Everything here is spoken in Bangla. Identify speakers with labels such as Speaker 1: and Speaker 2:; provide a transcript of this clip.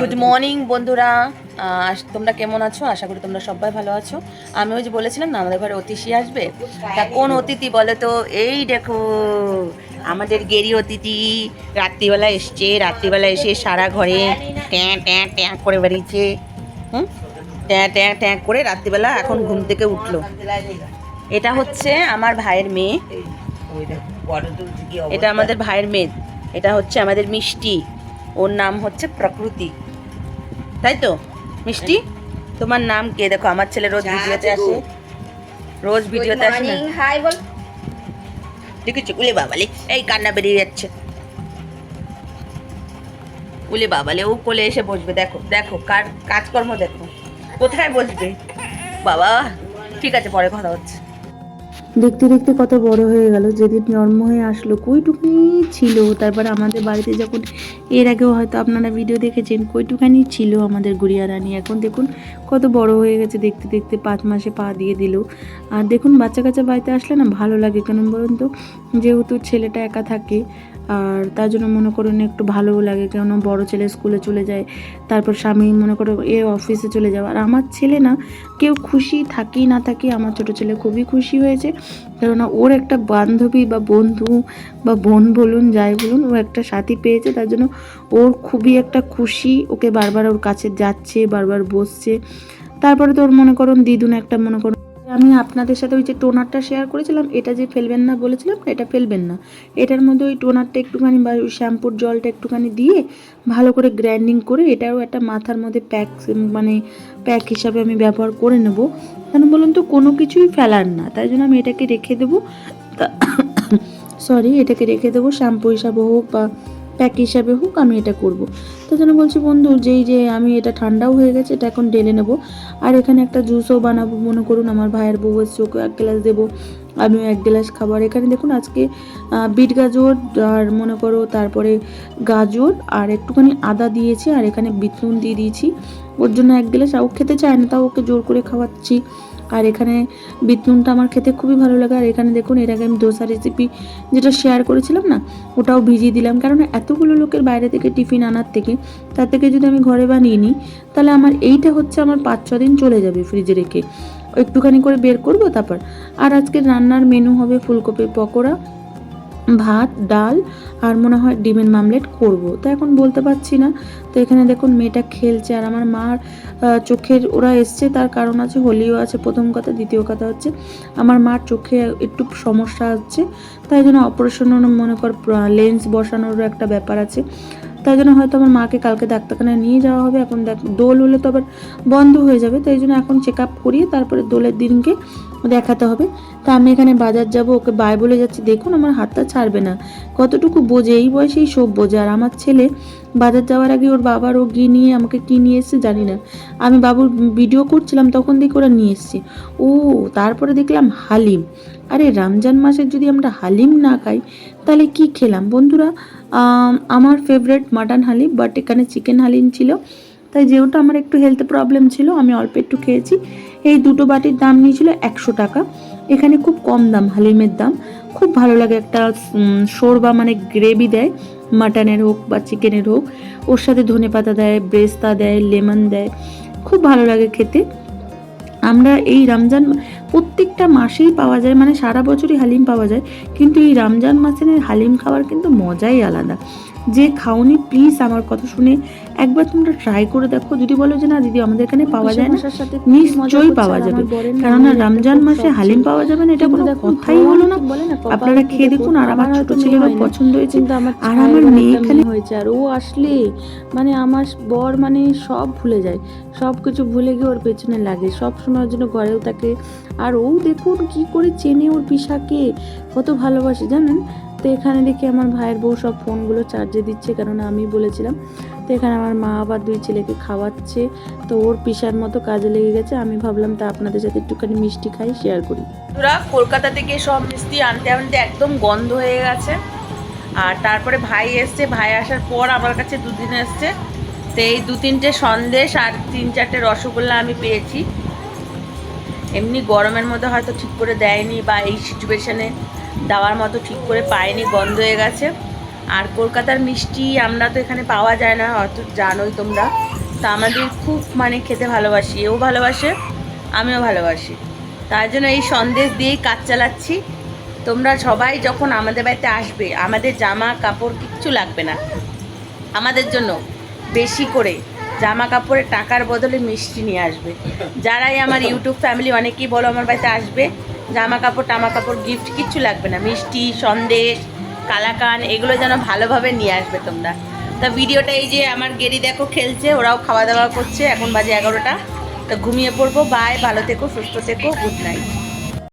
Speaker 1: গুড মর্নিং বন্ধুরা। তোমরা কেমন আছো? আশা করি তোমরা সবাই ভালো আছো। আমি ওই যে বলেছিলাম না আমাদের ঘরে অতিথি আসবে। তা কোন অতিথি বলে তো? এই দেখো আমাদের গেরি অতিথি রাত্রিবেলা এসছে। রাত্রিবেলা এসে সারা ঘরে ট্যাঁ ট্যাঁ ট্যাঁ করে বেরিয়েছে। হুম? ট্যাঁ ট্যাঁ ট্যাঁ করে রাত্রিবেলা এখন ঘুম থেকে উঠল। এটা হচ্ছে আমার ভাইয়ের মেয়ে। এটা আমাদের ভাইয়ের মেয়ে। এটা হচ্ছে আমাদের মিষ্টি। ওর নাম হচ্ছে প্রকৃতি। তাই তো? মিষ্টি তোমার নাম কে? দেখো আমার ছেলে রোজ ভিডিওতে আসে। রোজ ভিডিওতে আসে না?
Speaker 2: হাই বল।
Speaker 1: আছে উলে বাবালে এই কান্না বেরিয়ে যাচ্ছে। উলে বাবালে ও কোলে এসে বসবে দেখো দেখো কার কাজকর্ম দেখো। কোথায় বসবে? বাবা ঠিক আছে পরে কথা হচ্ছে।
Speaker 3: দেখতে দেখতে কত বড় হয়ে গেল। যেদিন জন্ম হয়ে আসলো কইটুকুনি ছিল। তারপর আমাদের বাড়িতে যখন, এর আগেও হয়তো আপনারা ভিডিও দেখেছেন কইটুকানি ছিল আমাদের গুড়িয়া রানী এখন দেখুন কত বড় হয়ে গেছে, দেখতে দেখতে পাঁচ মাসে পা দিয়ে দিল। আর দেখুন বাচ্চা কাচ্চা বাড়িতে আসলে না ভালো লাগে। কেন বলুন তো? যেহেতু ছেলেটা একা থাকে আর তার জন্য মনে করুন একটু ভালোও লাগে কেন বড় ছেলে স্কুলে চলে যায়, তারপর স্বামী মনে করো এ অফিসে চলে যাওয়া। আর আমার ছেলে না, কেউ খুশি থাকি না থাকি আমার ছোট ছেলে খুবই খুশি হয়েছে, কেননা ওর একটা বান্ধবী বা বন্ধু বা বোন বলুন, যাই বলুন, ও একটা সাথী পেয়েছে, তার জন্য ওর খুবই একটা খুশি, ওকে বারবার ওর কাছে যাচ্ছে, বারবার বসছে। তারপরে তো ওর মনে করুন দিদুন একটা মনে করুন আমি আপনাদের সাথে ওই যে টোনারটা শেয়ার করেছিলাম, এটা যে ফেলবেন না বলেছিলাম এটা ফেলবেন না। এটার মধ্যে ওই টোনারটা একটুখানি বা ওই শ্যাম্পুর জলটা একটুখানি দিয়ে ভালো করে গ্রাইন্ডিং করে এটাও একটা মাথার মধ্যে প্যাক মানে প্যাক হিসাবে আমি ব্যবহার করে নেব। কেন বলুন তো, কোনো কিছুই ফেলার না, তাই জন্য আমি এটাকে রেখে দেবো। সরি এটাকে রেখে দেবো, শ্যাম্পু হিসাবে হোক বা প্যাক হিসাবে হোক, আমি এটা করব। তাই জন্য বলছি, বন্ধু, যেই যে আমি এটা ঠান্ডাও হয়ে গেছে, এটা এখন ঢেলে নেব। আর এখানে একটা জুসও বানাবো, মনে করুন, আমার ভাইয়ের বউ এসছে, ওকে এক গ্লাস দেবো, আমিও এক গ্লাস খাবার এখানে দেখুন, আজকে বিট গাজর আর মনে করো তারপরে গাজর, আর একটুখানি আদা দিয়েছি, আর এখানে বিট দিয়ে দিয়েছি। ওর জন্য এক গ্লাস ও খেতে চায় না, তাও ওকে জোর করে খাওয়াচ্ছি। আর এখানে বিতনুনটা আমার খেতে খুবই ভালো লাগে। আর এখানে দেখুন, এর আগে আমি দোসা রেসিপি যেটা শেয়ার করেছিলাম না, ওটাও ভিজিয়ে দিলাম। কারণ এতগুলো লোকের বাইরে থেকে টিফিন আনার থেকে, তার থেকে যদি আমি ঘরে বানিয়ে নিই, তাহলে আমার এইটা হচ্ছে আমার পাঁচ, ছ দিন চলে যাবে ফ্রিজে রেখে। একটুখানি করে বের করব তারপর। আর আজকে রান্নার মেনু হবে ফুলকপির পকোড়া ভাত, ডাল আর মনে হয় ডিমের মামলেট করব। তো এখন বলতে পারছি না। তো এখানে দেখুন মেয়েটা খেলছে আর আমার মার চোখের ওরা এসছে। তার কারণ আছে, হোলিও আছে, প্রথম কথা। দ্বিতীয় কথা হচ্ছে, আমার মার চোখে একটু সমস্যা হচ্ছে। তাই জন্য অপারেশন মনে কর লেন্স বসানোরও একটা ব্যাপার আছে। তাই জন্য হয়তো আমার মাকে কালকে ডাক্তারখানায় নিয়ে যাওয়া হবে। এখন দেখ, দোল হলে তো আবার বন্ধ হয়ে যাবে। তাই জন্য এখন চেক আপ করিয়ে তারপরে দোলের দিনকে দেখাতে হবে। তা আমি এখানে বাজার যাব, ওকে বাই বলে যাচ্ছি। দেখুন, আমার হাতটা ছাড়বে না। কতটুকু বোঝে? এই বয়সেই সব বোঝে। আর আমার ছেলে বাজার যাওয়ার আগে ওর বাবার ও গিয়ে নিয়ে আমাকে কি নিয়ে এসছে জানি না। আমি বাবুর ভিডিও করছিলাম, তখন দেখি ওরা নিয়ে এসছে। ও, তারপরে দেখলাম হালিম। আরে, রমজান মাসের যদি আমরা হালিম না খাই, তাহলে কি খেলাম? বন্ধুরা আমার ফেভারেট মাটন হালিম বাট এখানে চিকেন হালিম ছিল। তাই যেহেতু আমার একটু হেলথ প্রবলেম ছিল, আমি অল্প একটু খেয়েছি। এই দুটো বাটির দাম নিয়েছিল একশো টাকা। এখানে খুব কম দাম, হালিমের দাম। খুব ভালো লাগে একটা শোরবা মানে গ্রেভি দেয় মাটনের হোক বা চিকেনের হোক। ওর সাথে ধনে পাতা দেয়, ব্রেস্তা দেয়, লেমন দেয়। খুব ভালো লাগে খেতে। আমরা এই রমজান প্রত্যেকটা মাসেই পাওয়া যায় মানে সারা বছরই হালিম পাওয়া যায়। কিন্তু এই রমজান মাসের হালিম খাওয়ার কিন্তু মজাই আলাদা। যে খাওনি প্লিজ আমার কথা শুনে একবার তোমরা ট্রাই করে দেখো। যদি বলো যে না দিদি আমাদের এখানে পাওয়া যায় না নিশ্চয়ই পাওয়া যাবে। কেননা রমজান মাসে হালিম পাওয়া যাবে না এটা কোনো কথাই হলো না। আপনারা খেয়ে দেখুন আর আমার ছোট ছেলেরও পছন্দ হয়েছে।
Speaker 2: কিন্তু আমার
Speaker 3: আর আমার মেয়ে এখানে
Speaker 2: হয়েছে আর ও আসলে মানে আমার বর মানে সব ভুলে যায়। সব কিছু ভুলে গিয়ে ওর পেছনে লাগে। সব সময় ওর জন্য ঘরেও থাকে। আর ও দেখুন কি করে চেনে ওর পিসাকে। কত ভালোবাসে জানেন? তো এখানে দেখি আমার ভাইয়ের বউ সব ফোনগুলো চার্জে দিচ্ছে, কেননা আমি বলেছিলাম। তো এখানে আমার মা আবার দুই ছেলেকে খাওয়াচ্ছে, তো ওর পিসার মতো কাজে লেগে গেছে। আমি ভাবলাম তা আপনাদের সাথে একটুখানি মিষ্টি খাই শেয়ার করি।
Speaker 1: বন্ধুরা, কলকাতা থেকে সব মিষ্টি আনতে আনতে একদম গন্ধ হয়ে গেছে। আর তারপরে ভাই এসছে, ভাই আসার পর আমার কাছে দুদিন এসছে। তো এই দু তিনটে সন্দেশ আর তিন চারটে রসগোল্লা আমি পেয়েছি। এমনি গরমের মধ্যে হয়তো ঠিক করে দেয়নি বা এই সিচুয়েশনে দেওয়ার মতো ঠিক করে পায়নি বন্ধ হয়ে গেছে। আর কলকাতার মিষ্টি আমরা তো এখানে পাওয়া যায় না অত জানোই তোমরা। তা আমাদের খুব মানে খেতে ভালোবাসি, এও ভালোবাসে, আমিও ভালোবাসি। তার জন্য এই সন্দেশ দিয়েই কাজ চালাচ্ছি। তোমরা সবাই যখন আমাদের বাড়িতে আসবে, আমাদের জামা কাপড় কিচ্ছু লাগবে না। আমাদের জন্য বেশি করে জামা কাপড়ের টাকার বদলে মিষ্টি নিয়ে আসবে। যারাই আমার ইউটিউব ফ্যামিলি, অনেকেই বলো আমার বাড়িতে আসবে। জামা কাপড় টামা কাপড় গিফট কিচ্ছু লাগবে না। মিষ্টি, সন্দেশ, কালাকান, এগুলো যেন ভালোভাবে নিয়ে আসবে তোমরা। তা ভিডিওটা এই যে আমার গেরি দেখো খেলছে, ওরাও খাওয়া দাওয়া করছে। এখন বাজে এগারোটা। তা ঘুমিয়ে পড়ব। বাই ভালো থেকো, সুস্থ থেকো গুড নাইট